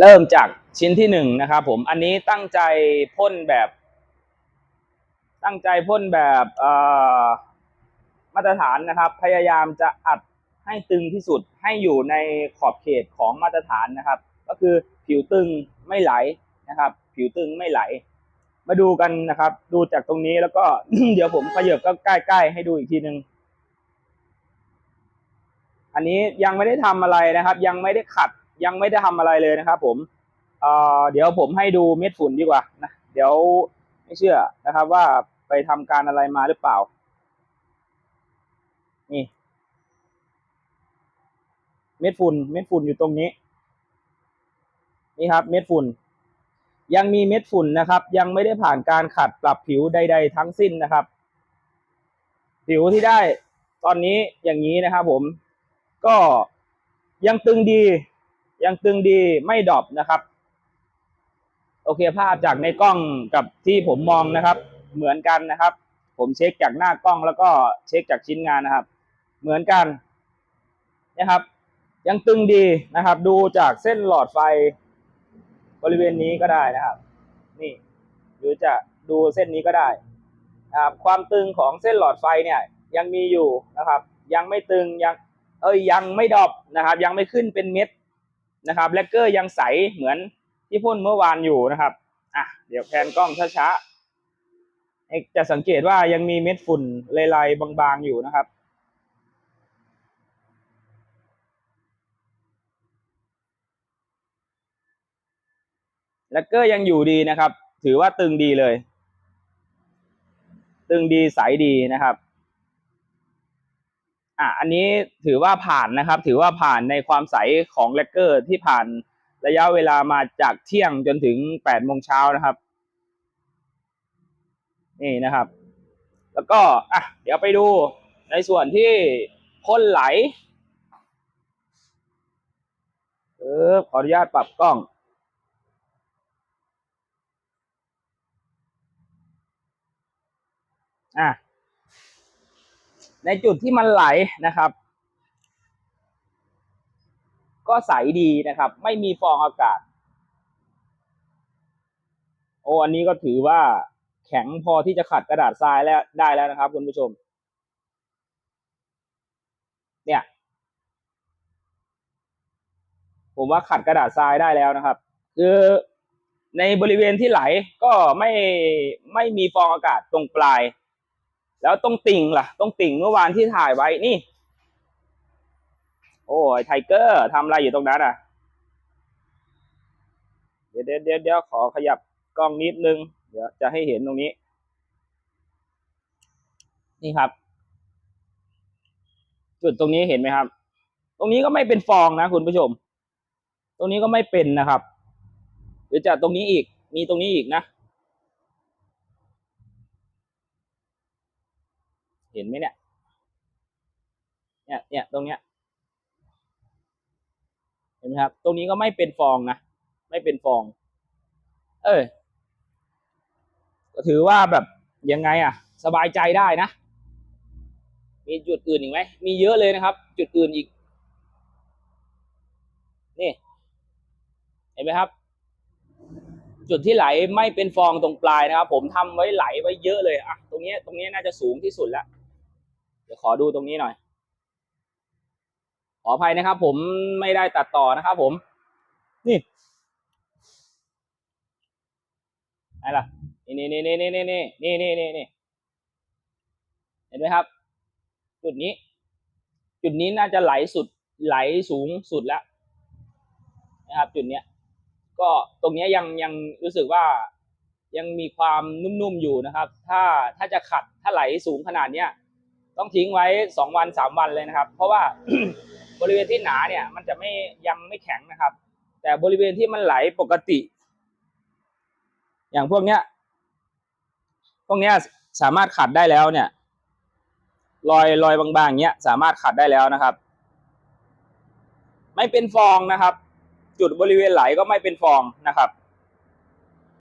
เริ่มจากชิ้นที่หนึ่งนะครับผมอันนี้ตั้งใจพ่นแบบ ตั้งใจพ่นแบบมาตรฐานนะครับ พยายามจะอัดให้ตึงที่สุดให้อยู่ในขอบเขตของมาตรฐานนะครับ ก็คือผิวตึงไม่ไหลนะครับ ผิวตึงไม่ไหล มาดูกันนะครับ ดูจากตรงนี้แล้วก็เดี๋ยวผมขยับก็ใกล้ๆให้ดูอีกทีหนึ่งอันนี้ยังไม่ได้ทำอะไรนะครับ ยังไม่ได้ขัด ยังไม่ได้ทำอะไรเลยนะครับ ผมเเดี๋ยวผมให้ดูเม็ดฝุ่นดีกว่านะเดี๋ยวไม่เชื่อนะครับ ว่าไปทำการอะไรมาหรือเปล่า นี่ เม็ดฝุ่น เม็ดฝุ่นอยู่ตรงนี้ นี่ครับ เม็ดฝุ่น ยังมีเม็ดฝุ่นนะครับ ยังไม่ได้ผ่านการขัดปรับผิวใด ๆ ทั้งสิ้นนะครับ ผิวที่ได้ตอนนี้อย่างนี้นะครับ ผมก็ยังตึงดี ยังตึงดีไม่ดรอปนะครับ โอเคภาพจากในกล้องกับที่ผมมองนะครับ เหมือนกันนะครับ ผมเช็คจากหน้ากล้องแล้วก็เช็คจากชิ้นงานนะครับ เหมือนกันนะครับ ยังตึงดีนะครับ ดูจากเส้นหลอดไฟบริเวณนี้ก็ได้นะครับ นี่หรือจะดูเส้นนี้ก็ได้นะครับความตึงของเส้นหลอดไฟเนี่ย ยังมีอยู่นะครับ ยังไม่ตึงยังเอ้ยยังไม่ดรอปนะครับ ยังไม่ขึ้นเป็นเม็ด นะครับแลกเกอร์ยังใสเหมือนที่พ่นเมื่อวานอยู่นะครับอะเดี๋ยวแพนกล้องช้าๆจะสังเกตว่ายังมีเม็ดฝุ่นลายๆบางๆอยู่นะครับแลกเกอร์ยังอยู่ดีนะครับ ถือว่าตึงดีเลย ตึงดีใสดีนะครับ อะอันนี้ถือว่าผ่านนะครับ ถือว่าผ่านในความใสของแลกเกอร์ที่ผ่านระยะเวลามาจากเที่ยงจนถึงแปดโมงเช้านะครับ นี่นะครับ แล้วก็อะเดี๋ยวไปดูในส่วนที่พ่นไหลเออขออนุญาตปรับกล้อง อะ ในจุดที่มันไหลนะครับ ก็ใสดีนะครับ ไม่มีฟองอากาศ โอ้อันนี้ก็ถือว่าแข็งพอที่จะขัดกระดาษทรายแล้วได้แล้วนะครับคุณผู้ชม เนี่ย ผมว่าขัดกระดาษทรายได้แล้วนะครับ คือในบริเวณที่ไหลก็ไม่ไม่มีฟองอากาศตรงปลาย แล้วตรงติ่งล่ะตรงติ่งเมื่อวานที่ถ่ายไว้นี่ โอ้ยไทเกอร์ทำอะไรอยู่ตรงนั้นอะ เดี๋ยวเดี๋ยวเดี๋ยวขอขยับกล้องนิดนึง เดี๋ยวจะให้เห็นตรงนี้ นี่ครับ จุดตรงนี้เห็นไหมครับ ตรงนี้ก็ไม่เป็นฟองนะคุณผู้ชม ตรงนี้ก็ไม่เป็นนะครับ หรือจะตรงนี้อีก มีตรงนี้อีกนะ เห็นไหมเนี่ย เนี่ยเนี่ยตรงเนี้ย เห็นไหมครับ ตรงนี้ก็ไม่เป็นฟองนะ ไม่เป็นฟอง เออก็ถือว่าแบบยังไงอะสบายใจได้นะ มีจุดอื่นอีกไหม มีเยอะเลยนะครับ จุดอื่นอีก นี่ เห็นไหมครับ จุดที่ไหลไม่เป็นฟองตรงปลายนะครับ ผมทำไว้ไหลไว้เยอะเลยอะตรงนี้ตรงนี้น่าจะสูงที่สุดแล้ว เดี๋ยวขอดูตรงนี้หน่อย ขออภัยนะครับ ผมไม่ได้ตัดต่อนะครับผม นี่ไหนล่ะ นี่นี่นี่นี่นี่นี่นี่นี่นี่นี่เห็นไหมครับ จุดนี้ จุดนี้น่าจะไหลสุดไหลสูงสุดแล้วนะครับ จุดเนี้ย ก็ตรงเนี้ยยังยังรู้สึกว่ายังมีความนุ่มๆอยู่นะครับ ถ้าถ้าจะขัดถ้าไหลสูงขนาดเนี้ย ต้องทิ้งไว้สองวันสามวันเลยนะครับ เพราะว่าบริเวณที่หนาเนี่ย มันจะไม่ยังไม่แข็งนะครับ แต่บริเวณที่มันไหลปกติ อย่างพวกเนี้ย พวกเนี้ยสามารถขัดได้แล้วเนี่ย รอยรอยบางๆเนี้ยสามารถขัดได้แล้วนะครับ ไม่เป็นฟองนะครับ จุดบริเวณไหลก็ไม่เป็นฟองนะครับ